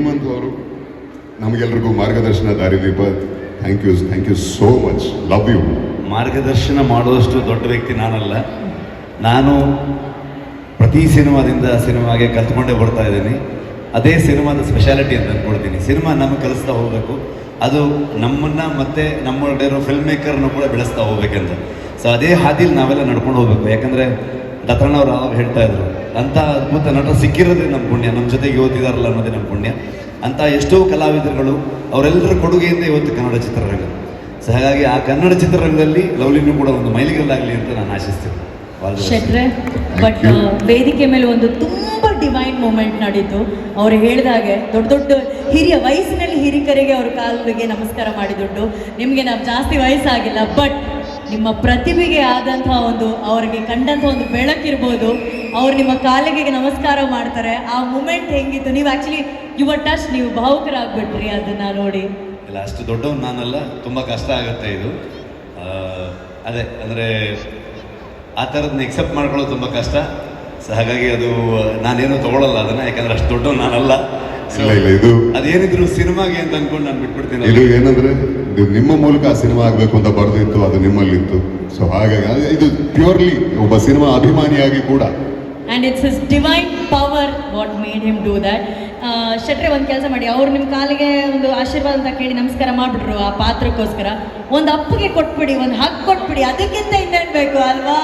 ಹೇಮಂತ್ ಅವರು ನಮಗೆಲ್ರಿಗೂ ಮಾರ್ಗದರ್ಶನ ದಾರಿದೀಪ thank you thank you so much love you ಮಾರ್ಗದರ್ಶನ ಮಾಡುವಷ್ಟು ದೊಡ್ಡ ವ್ಯಕ್ತಿ ನಾನಲ್ಲ. ನಾನು ಪ್ರತಿ ಸಿನಿಮಾದಿಂದ ಸಿನಿಮಾಗೆ ಕಲ್ತ್ಕೊಂಡೇ ಬರ್ತಾ ಇದ್ದೀನಿ. ಅದೇ ಸಿನಿಮಾದ ಸ್ಪೆಷಾಲಿಟಿ ಅಂತ ಅಂದ್ಕೊಳ್ತೀನಿ ಸಿನಿಮಾ ನಮಗೆ ಕಲಿಸ್ತಾ ಹೋಗಬೇಕು. ಅದು ನಮ್ಮನ್ನು ಮತ್ತೆ ನಮ್ಮೊಳಗಡೆ ಇರೋ ಫಿಲ್ಮ್ ಮೇಕರ್ನ ಕೂಡ ಬೆಳೆಸ್ತಾ ಹೋಗ್ಬೇಕಂತ. ಸೊ ಅದೇ ಹಾದಿಲಿ ನಾವೆಲ್ಲ ನಡ್ಕೊಂಡು ಹೋಗ್ಬೇಕು. ಯಾಕಂದರೆ ದತ್ತಣ್ಣವ್ರು ಆವಾಗ ಹೇಳ್ತಾ ಇದ್ರು ಅಂಥ ಅದ್ಭುತ ನಟರು ಸಿಕ್ಕಿರೋದೇ ನಮ್ಮ ಪುಣ್ಯ ನಮ್ಮ ಜೊತೆಗೆ ಓದಿದಾರಲ್ಲ ಅನ್ನೋದೇ ನಮ್ಮ ಪುಣ್ಯ. ಅಂತ ಎಷ್ಟೋ ಕಲಾವಿದರುಗಳು ಅವರೆಲ್ಲರ ಕೊಡುಗೆಯಿಂದ ಇವತ್ತು ಕನ್ನಡ ಚಿತ್ರರಂಗ. ಸೊ ಹಾಗಾಗಿ ಆ ಕನ್ನಡ ಚಿತ್ರರಂಗದಲ್ಲಿ ಲವ್ಲಿನೂ ಕೂಡ ಒಂದು ಮೈಲಿಗಲ್ಲಾಗಲಿ ಅಂತ ನಾನು ಆಶಿಸ್ತೇನೆ. ಶೆಟ್ರೆ ಬಟ್ ವೇದಿಕೆ ಮೇಲೆ ಒಂದು ತುಂಬ ಡಿವೈನ್ ಮೂಮೆಂಟ್ ನಡೀತು. ಅವ್ರು ಹೇಳಿದಾಗೆ ದೊಡ್ಡ ದೊಡ್ಡ ಹಿರಿಯ ವಯಸ್ಸಿನಲ್ಲಿ ಹಿರಿಕರಿಗೆ ಅವ್ರ ಕಾಲಿಗೆ ನಮಸ್ಕಾರ ಮಾಡಿದುಂಟು ನಿಮಗೆ ನಾವು ಜಾಸ್ತಿ ವಯಸ್ಸಾಗಿಲ್ಲ ಬಟ್ ನಿಮ್ಮ ಪ್ರತಿಭೆಗೆ ಆದಂತಹ ಒಂದು ಅವರಿಗೆ ಕಂಡಂಥ ಒಂದು ಬೆಳಕಿರ್ಬೋದು. ಅವ್ರು ನಿಮ್ಮ ಕಾಲಿಗೆ ನಮಸ್ಕಾರ ಮಾಡ್ತಾರೆ. ಆ ಮೂಮೆಂಟ್ ಹೆಂಗಿತ್ತು? ನೀವು ಆ್ಯಕ್ಚುಲಿ ಯುವ ಟಚ್ ನೀವು ಭಾವುಕರಾಗ್ಬಿಟ್ರಿ ಅದನ್ನ ನೋಡಿ. ಇಲ್ಲ, ಅಷ್ಟು ದೊಡ್ಡವನು ನಾನಲ್ಲ. ತುಂಬ ಕಷ್ಟ ಆಗುತ್ತೆ ಇದು. ಅದೇ, ಅಂದರೆ ಆ ಥರದನ್ನ ಎಕ್ಸೆಪ್ಟ್ ಮಾಡ್ಕೊಳ್ಳೋದು ತುಂಬ ಕಷ್ಟ. ಸೊ ಹಾಗಾಗಿ ಅದು ನಾನೇನು ತಗೊಳ್ಳಲ್ಲ ಅದನ್ನು. ಯಾಕಂದರೆ ಅಷ್ಟು ದೊಡ್ಡವನು ನಾನಲ್ಲ. ಇಲ್ಲ ಇಲ್ಲ ಇದು ಅದೇನಿದ್ರು ಸಿನಿಮಾಗೆ ಅಂತ ಅನ್ಕೊಂಡು ನಾನು ಬಿಟ್ಬಿಡ್ತೀನಿ ಇದು ಏನಂದ್ರೆ ಇದು ನಿಮ್ಮ ಮೂಲಕ ಆ ಸಿನಿಮಾ ಆಗಬೇಕು ಅಂತ ಬರೆದಿತ್ತು ಅದು ನಿಮ್ಮಲ್ಲಿತ್ತು. ಸೊ ಹಾಗಾಗಿ ಇದು ಪ್ಯೂರ್ಲಿ ಒಬ್ಬ ಸಿನಿಮಾ ಅಭಿಮಾನಿಯಾಗಿ ಕೂಡ. And it's is divine power what made him do that ಶೆಟ್ರೆ ಒಂದು ಕೆಲಸ ಮಾಡಿ ಅವ್ರು ನಿಮ್ಮ ಕಾಲಿಗೆ ಒಂದು ಆಶೀರ್ವಾದ ಅಂತ ಕೇಳಿ ನಮಸ್ಕಾರ ಮಾಡಿಬಿಟ್ರು ಆ ಪಾತ್ರಕ್ಕೋಸ್ಕರ ಒಂದು ಅಪ್ಪಿಗೆ ಕೊಟ್ಬಿಡಿ ಒಂದು ಹಕ್ಕು ಕೊಟ್ಬಿಡಿ ಅದಕ್ಕಿಂತ ಇನ್ನೇನು ಬೇಕು ಅಲ್ವಾ?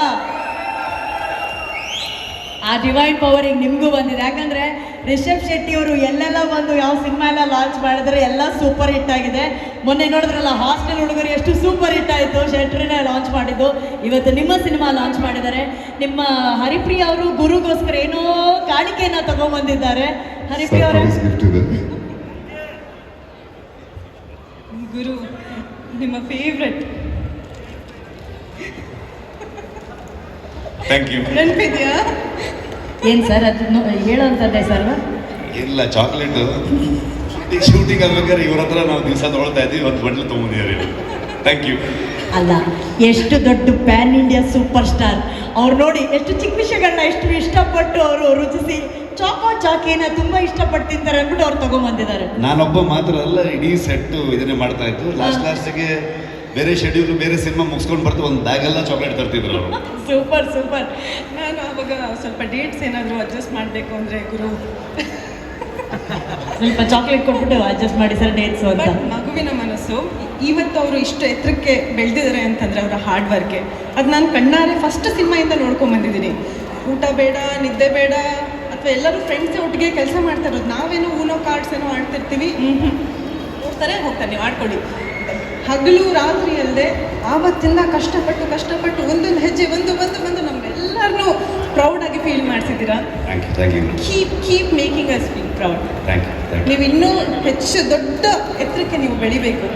ಆ ಡಿವೈನ್ ಪವರ್ ಈಗ ನಿಮಗೂ ಬಂದಿದೆ. ಯಾಕಂದ್ರೆ ರಿಷಬ್ ಶೆಟ್ಟಿ ಅವರು ಎಲ್ಲೆಲ್ಲ ಬಂದು ಯಾವ ಸಿನಿಮಾ ಎಲ್ಲ ಲಾಂಚ್ ಮಾಡಿದ್ರೆ ಎಲ್ಲ ಸೂಪರ್ ಹಿಟ್ ಆಗಿದೆ. ಮೊನ್ನೆ ನೋಡಿದ್ರಲ್ಲ ಹಾಸ್ಟೆಲ್ ಹುಡುಗರು ಎಷ್ಟು ಸೂಪರ್ ಹಿಟ್ ಆಯಿತು. ಶೆಟ್ರಿನೇ ಲಾಂಚ್ ಮಾಡಿದ್ದು. ಇವತ್ತು ನಿಮ್ಮ ಸಿನಿಮಾ ಲಾಂಚ್ ಮಾಡಿದ್ದಾರೆ. ನಿಮ್ಮ ಹರಿಪ್ರಿಯ ಅವರು ಗುರುಗೋಸ್ಕರ ಏನೋ ಕಾಣಿಕೆಯನ್ನು ತಗೊಂಡ್ಬಂದಿದ್ದಾರೆ ಹರಿಪ್ರಿಯ ಅವರೇ. ಗುರು ನಿಮ್ಮ ಫೇವ್ರೆಟ್ ಥ್ಯಾಂಕ್ ಯು ನೆನಪಿದೆಯಾ ಏನು ಸರ್ ಅದು ಹೇಳೋಂಥದ್ದೇ ಸರ್ ಇಲ್ಲ ಚಾಕ್ಲೇಟು ಶೂಟಿಂಗ್ ಶೂಟಿಂಗ್ ಆಗ್ಬೇಕಾದ್ರೆ ಇವ್ರ ಹತ್ರ ನಾವು ದಿವಸ ತೊಗೊಳ್ತಾ ಇದ್ದೀವಿ ಒಂದು ಬಟ್ಲು ತೊಗೊಂಡಿದ್ದಾರೆ ಥ್ಯಾಂಕ್ ಯು ಅಲ್ಲ ಎಷ್ಟು ದೊಡ್ಡ ಪ್ಯಾನ್ ಇಂಡಿಯಾ ಸೂಪರ್ ಸ್ಟಾರ್ ಅವ್ರು ನೋಡಿ ಎಷ್ಟು ಚಿಕ್ಕ ವಿಷಯಗಳನ್ನ ಎಷ್ಟು ಇಷ್ಟಪಟ್ಟು ಅವರು ರುಚಿಸಿ ಚಾಕೋ ಚಾಕಿನ ತುಂಬಾ ಇಷ್ಟಪಟ್ಟು ತಿಂತಾರೆ ಅಂದ್ಬಿಟ್ಟು ಅವ್ರು ತಗೊಂಡ್ಬಂದಿದ್ದಾರೆ ನಾನೊಬ್ಬ ಮಾತ್ರ ಅಲ್ಲ ಇಡೀ ಸೆಟ್ಟು ಇದನ್ನೇ ಮಾಡ್ತಾ ಇತ್ತು ಲಾಸ್ಟ್ ಲಾಸ್ಟಿಗೆ ಬೇರೆ ಶೆಡ್ಯೂಲ್ ಬೇರೆ ಸಿನಿಮಾ ಮುಗಿಸ್ಕೊಂಡು ಬರ್ತು ಒಂದು ಬ್ಯಾಗೆಲ್ಲ ಚಾಕ್ಲೇಟ್ ತರ್ತಿದ್ರು ಅವರು. ಸೂಪರ್ ಸೂಪರ್ ನಾನು ಅವಾಗ ಸ್ವಲ್ಪ ಡೇಟ್ಸ್ ಏನಾದರೂ ಅಡ್ಜಸ್ಟ್ ಮಾಡಬೇಕು ಅಂದರೆ ಗುರು. ಸ್ವಲ್ಪ ಚಾಕ್ಲೇಟ್ ಕೊಟ್ಬಿಟ್ಟು ಅಡ್ಜಸ್ಟ್ ಮಾಡಿ ಸರ್ ಡೇಟ್ಸ್ ಅಂತ. ಬಟ್ ಮಗುವಿನ ಮನಸ್ಸು ಇವತ್ತು ಅವರು ಇಷ್ಟು ಎತ್ತರಕ್ಕೆ ಬೆಳೆದಿದ್ದಾರೆ ಅಂತಂದರೆ ಅವರ ಹಾರ್ಡ್ ವರ್ಕೆ ಅದು ನಾನು ಕಣ್ಣಾರೆ ಫಸ್ಟ್ ಸಿನಿಮಾಯಿಂದ ನೋಡ್ಕೊಂಡ್ ಬಂದಿದ್ದೀನಿ. ಊಟ ಬೇಡ ನಿದ್ದೆ ಬೇಡ ಅಥವಾ ಎಲ್ಲರೂ ಫ್ರೆಂಡ್ಸ್ ಒಟ್ಟಿಗೆ ಕೆಲಸ ಮಾಡ್ತಾ ಇರೋದು. ನಾವೇನು ಊನೋ ಕಾರ್ಡ್ಸ್ ಏನೋ ಆಡ್ತಿರ್ತೀವಿ. ಹ್ಞೂ ಹೋಗ್ತಾರೆ ಹೋಗ್ತಾರೆ ನೀವು ಆಡ್ಕೊಳ್ಳಿ. ಹಗಲು ರಾತ್ರಿ ಅಲ್ಲದೆ ಆವತ್ತಿಂದ ಕಷ್ಟಪಟ್ಟು ಕಷ್ಟಪಟ್ಟು ಒಂದೊಂದು ಹೆಜ್ಜೆ ಒಂದು ಒಂದು ಬಂದು ನಮ್ಮೆಲ್ಲರನ್ನೂ ಪ್ರೌಡಾಗಿ ಫೀಲ್ ಮಾಡ್ತಿದ್ದೀರಾ keep keep making us feel proud ನೀವು ಇನ್ನೂ ಹೆಚ್ಚು ದೊಡ್ಡ ಎತ್ತರಕ್ಕೆ ನೀವು ಬೆಳಿಬೇಕು.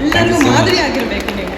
ಎಲ್ಲರಿಗೂ ಮಾದರಿ ಆಗಿರಬೇಕು ನೀವು.